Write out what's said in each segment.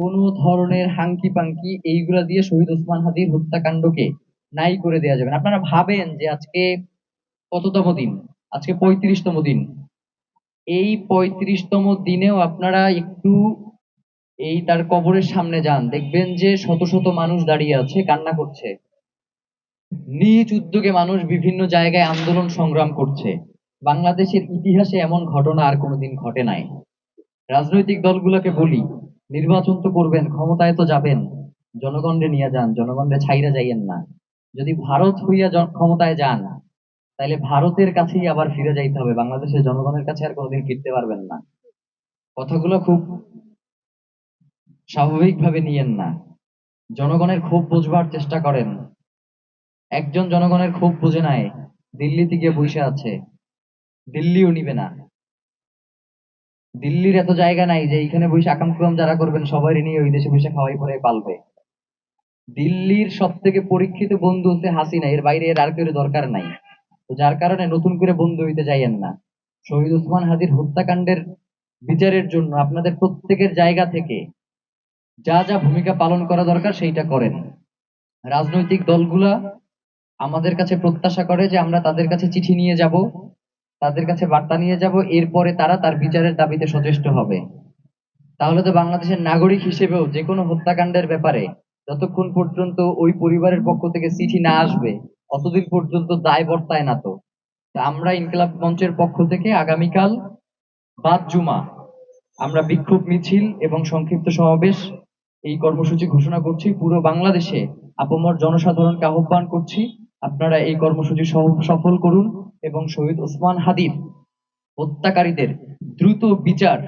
কোন ধরনের হাঙ্কি পাঙ্কি এইগুলা দিয়ে শহীদ ওসমান হাদির হত্যাকাণ্ডকে নাই করে দেওয়া যাবে আপনারা ভাবেন যে আজকে কততম দিন? আজকে পঁয়ত্রিশতম দিন। এই পঁয়ত্রিশতম দিনেও আপনারা একটু এই তার কবরের সামনে যান। দেখবেন যে শত শত মানুষ দাঁড়িয়ে আছে, কান্না করছে। নিজ উদ্যোগে মানুষ বিভিন্ন জায়গায় আন্দোলন সংগ্রাম করছে। বাংলাদেশের ইতিহাসে এমন ঘটনা আর কোনোদিন ঘটে নাই। রাজনৈতিক দলগুলোকে বলি নির্বাচন তো করবেন, ক্ষমতায় তো যাবেন। জনগণরে নিয়ে যান জনগণরে ছাইরা যাইয়েন না। যদি ভারত হইয়া ক্ষমতায় যান তাহলে ভারতের কাছেই আবার ফিরে যাইতে হবে। বাংলাদেশের জনগণের কাছে আর কোনোদিন ফিরতে পারবেন না। কথাগুলো খুব স্বাভাবিকভাবে নিয়েন না। জনগণের ক্ষোভ বুঝবার চেষ্টা করেন। একজন জনগণের ক্ষোভ বুঝে নাই, দিল্লিতে গিয়ে বসে আছে। দিল্লিও নিবে না। দিল্লির এত জায়গা নাই যে এইখানে বসে আকাম যারা করবেন সবাই নিয়ে ওই দেশে বসে খাওয়াই পরে পালবে। দিল্লির সব থেকে পরীক্ষিত বন্ধু হচ্ছে হাসিনা, এর বাইরে এর আর কেউ দরকার নাই। তো যার কারণে নতুন করে বন্ধু হইতে যাইয়েন না। শহীদ উসমান হাদির হত্যাকাণ্ডের বিচারের জন্য আপনাদের প্রত্যেকের জায়গা থেকে যা যা ভূমিকা পালন করা দরকার সেইটা করেন। রাজনৈতিক দলগুলা আমাদের কাছে প্রত্যাশা করে যে আমরা তাদের কাছে চিঠি নিয়ে যাব। তাদের কাছে বার্তা নিয়ে যাব, এরপরে তারা তার বিচারের দাবিতে সচেষ্ট হবে। তাহলে তো বাংলাদেশের নাগরিক হিসেবেও যে কোনো হত্যাকাণ্ডের ব্যাপারে যতক্ষণ পর্যন্ত ওই পরিবারের পক্ষ থেকে চিঠি না আসবে, অতদিন পর্যন্ত দায় বর্তায় না তো আমরা ইনকলাব মঞ্চের পক্ষ থেকে আগামীকাল বাদ জুমা, আমরা বিক্ষোভ মিছিল এবং সংক্ষিপ্ত সমাবেশ এই কর্মসূচি ঘোষণা করছি। পুরো বাংলাদেশে আপমর জনসাধারণকে আহ্বান করছি আপনারা এই কর্মসূচি সফল করুন এবং শহীদ ওসমান হাদিব হত্যাকারীদের দ্রুত বিচার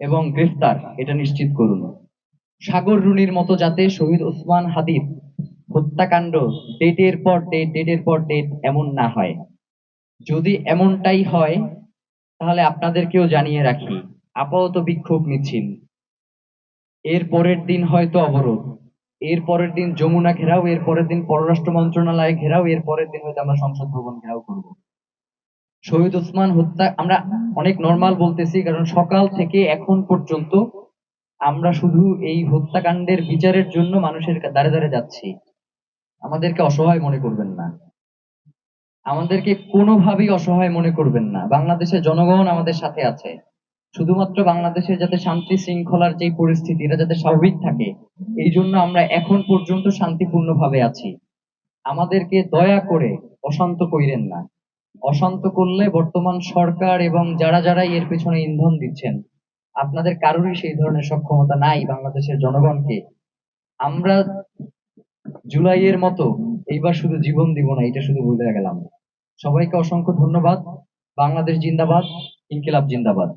এবং গ্রেফতার এটা নিশ্চিত করুন। সাগর রুনির মতো যাতে শহীদ ওসমান হাদিব হত্যাকাণ্ড ডেটের পর ডেট, ডেটের পর ডেট এমন না হয়। যদি এমনটাই হয়, তাহলে আপনাদেরকেও জানিয়ে রাখি, আপাতত বিক্ষোভ মিছিল। এর পরের দিন হয়তো অবরোধ। এর পরের দিন যমুনা ঘেরাও, এর পরের দিন পররাষ্ট্র মন্ত্রণালয় ঘেরাও, এর পরের দিন হয়তো আমরা সংসদ ভবন ঘেরাও করব। শহীদ ওসমান হত্যা, আমরা অনেক নর্মাল বলতেছি, কারণ সকাল থেকে এখন পর্যন্ত আমরা শুধু এই হত্যাকাণ্ডের বিচারের জন্য মানুষের দ্বারে দ্বারে যাচ্ছি। আমাদেরকে অসহায় মনে করবেন না। আমাদেরকে কোনোভাবেই অসহায় মনে করবেন না। বাংলাদেশের জনগণ আমাদের সাথে আছে। শুধুমাত্র বাংলাদেশের যাতে শান্তি শৃঙ্খলার যে পরিস্থিতি এটা যাতে স্বাভাবিক থাকে, এই জন্য আমরা এখন পর্যন্ত শান্তিপূর্ণভাবে আছি। আমাদেরকে দয়া করে অশান্ত কইরেন না। অশান্ত করলে বর্তমান সরকার এবং যারা যারা এর পেছনে ইন্ধন দিচ্ছেন, আপনাদের কারোরই সেই ধরনের সক্ষমতা নাই বাংলাদেশের জনগণকে। আমরা জুলাইয়ের মতো এইবার শুধু জীবন দিব না, এটা শুধু বলে গেলাম। সবাইকে অসংখ্য ধন্যবাদ। বাংলাদেশ জিন্দাবাদ, ইনকিলাব জিন্দাবাদ।